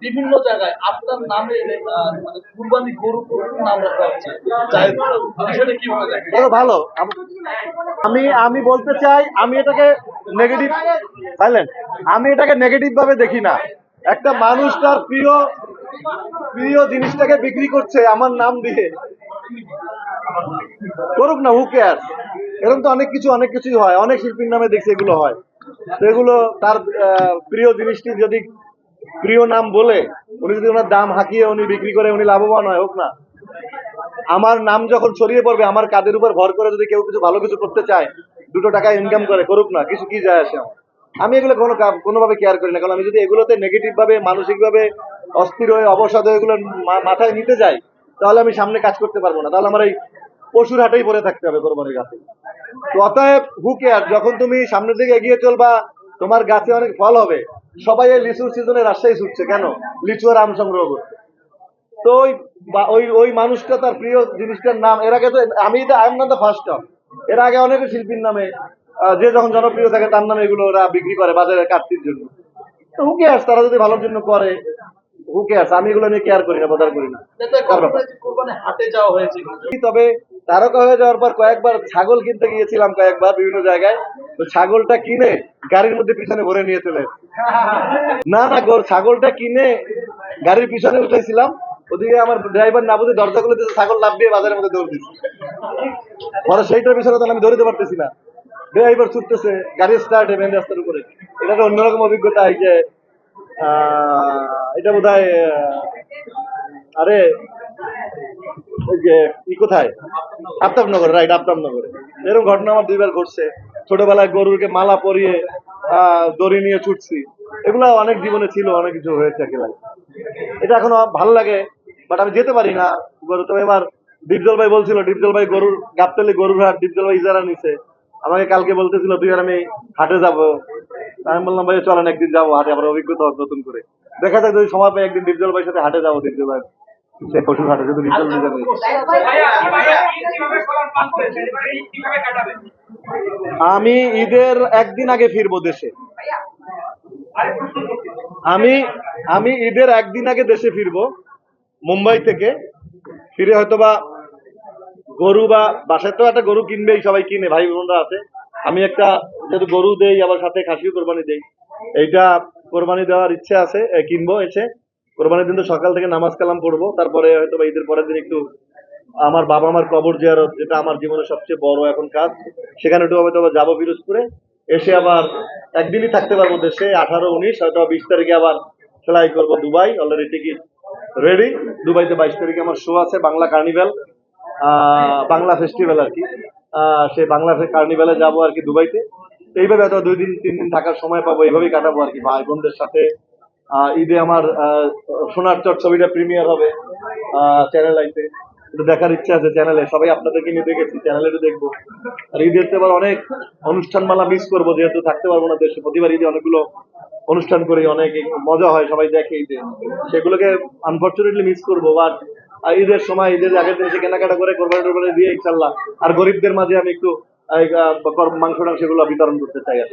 বিভিন্ন জায়গায় আপনার নামে মানে কুরবানি গরু নাম রাখা হচ্ছে ভালো। আমি আমি বলতে চাই, আমি এটাকে নেগেটিভ সাইলেন্ট আমি এটাকে নেগেটিভ ভাবে দেখি না। একটা মানুষ তার প্রিয় প্রিয় জিনিসটাকে বিক্রি করছে আমার নাম দিয়ে। করুক না হু কেয়ার এরকম তো অনেক কিছু, অনেক কিছুই হয়। অনেক শিল্পীর নামে দেখছি এগুলো হয়। তো এগুলো তার প্রিয় জিনিসটি যদি প্রিয় নাম বলে, উনি যদি ওনার দাম হাঁকিয়ে উনি বিক্রি করে উনি লাভবান হয়, হোক না। আমার নাম যখন ছড়িয়ে পড়বে, আমার কাদের উপর ভর করে যদি কেউ কিছু ভালো কিছু করতে চায়, দুটো টাকা ইনকাম করে, করুক না, কিছু কি যায় আসে আমার। আমি এগুলো কোনো কোনোভাবে কেয়ার করি না, কারণ আমি যদি এগুলোতে নেগেটিভ ভাবে মানসিক ভাবে অস্থির হয়ে, অবসাদ হয়ে এগুলো মাথায় নিতে যাই, তাহলে আমি সামনে কাজ করতে পারব না। তাহলে আমার এই পশুর হাটেই পড়ে থাকতে হবে, কোরবানির গাছে তো অতএব হু কেয়ার যখন তুমি সামনের দিকে এগিয়ে চলবা তোমার গাছে অনেক ফল হবে। সবাই এই লিচুর সিজনে রাজশাহী ছুটছে। কেন? লিচু আর আম সংগ্রহ করতে তো ওই ওই ওই মানুষটা তার প্রিয় জিনিসটার নাম। এর আগে তো আমি I am not the first এর আগে অনেক শিল্পীর নামে যে যখন জনপ্রিয় থাকে তার নামে এগুলো ওরা বিক্রি করে বাজারে কাটতির জন্য। তো হু কেয়ার্স তারা যদি ভালোর জন্য করে হুকে কেয়ার্স আমি এগুলো নিয়ে কেয়ার করি না বাজার করি না। তবে তারকা হয়ে যাওয়ার পর কয়েকবার ছাগল কিনতে গিয়েছিলাম কয়েকবার বিভিন্ন জায়গায়। তো ছাগলটা কিনে গাড়ির মধ্যে পিছনে ভরে নিয়ে চলে না না গোর ছাগলটা কিনে গাড়ির পিছনে উঠেছিলাম। ওদিকে আমার ড্রাইভার না বুঝে দরজা খুলে দিয়েছে ছাগল লাভ দিয়ে বাজারের মধ্যে দৌড় দিচ্ছে। পরে সেইটার পিছনে তাহলে আমি দৌড়িতে পারতেছি না। ড্রাইভার ছুটতেছে গাড়ি স্টার্ট মেন রাস্তার উপরে। এটা একটা অন্যরকম অভিজ্ঞতা এই যে আহ, এটা বোধ আরে কোথায়? আফতাবনগর রাইট আফতাবনগরে। এরকম ঘটনা আমার দুইবার ঘটছে। ছোটবেলায় গরুকে মালা পরিয়ে দড়ি নিয়ে ছুটছি। এগুলো অনেক জীবনে ছিল, অনেক কিছু হয়েছে একেবারে। এটা এখনও ভালো লাগে বাট আমি যেতে পারি না। গরু তো এবার ডিপজল ভাই বলছিল ডিপজল ভাই গরুর গাবতলি, গরুর হাট ডিপজল ভাই ইজারা নিছে। আমাকে কালকে বলতেছিল, তুই আর আমি হাটে যাব। আমি বললাম ভাই চলেন, একদিন যাব হাটে আবার অভিজ্ঞতা নতুন করে। দেখা যাক যদি সময় পাই, একদিন ডিপজল ভাইয়ের সাথে হাটে যাব ডিপজল ভাই। আমি ঈদের একদিন আগে ফিরবো দেশে। আমি আমি ঈদের একদিন আগে দেশে ফিরবো মুম্বাই থেকে। ফিরে হয়তো বা গরু বা বাসায় তো একটা গরু কিনবেই সবাই কিনে ভাই বোনরা আছে। আমি একটা যেহেতু গরু দেই আবার সাথে খাসিও কোরবানি দেই। এইটা কোরবানি দেওয়ার ইচ্ছে আছে কিনবো এসে। কোরবানির দিন তো সকাল থেকে নামাজ কালাম পড়ব তারপরে হয়তো বা ঈদের পরের দিন একটু আমার বাবা মার কবর জিয়ারত যেটা আমার জীবনের সবচেয়ে বড় এখন কাজ সেখানে একটু হয়তো যাব ফিরোজপুরে এসে আবার একদিনই থাকতে পারব দেশে আঠারো উনিশ হয়তো বিশ তারিখে আবার ফ্লাই করব দুবাই অলরেডি টিকিট রেডি দুবাইতে বাইশ তারিখে আমার শো আছে Bangla carnival ah, Bangla festival আর কি সেই বাংলা কার্নিভ্যালে যাব আর কি দুবাইতে এইভাবে হয়তো দুই দিন তিন দিন থাকার সময় পাবো এইভাবেই কাটাবো আর কি ভাই বোনদের সাথে ঈদে আমার সোনার চট ছবিটা প্রিমিয়ার হবে চ্যানেল আইতে দেখার ইচ্ছা আছে চ্যানেলে সবাই আপনাদেরকে নিয়ে দেখেছি চ্যানেলে দেখব। আর ঈদের তো এবার অনেক অনুষ্ঠান মালা মিস করব, যেহেতু থাকতে পারব না দেশে। প্রতিবার ঈদে অনেকগুলো অনুষ্ঠান করি, অনেক মজা হয় সবাই দেখে ঈদে। সেগুলোকে আনফর্চুনেটলি মিস করব বাট ঈদের সময়, ঈদের আগের দিন এসে কেনাকাটা করে কোরবানি টোরবানি দিয়ে, ইনশাল্লাহ। আর গরিবদের মাঝে আমি একটু মাংস টাংস এগুলো বিতরণ করতে চাই।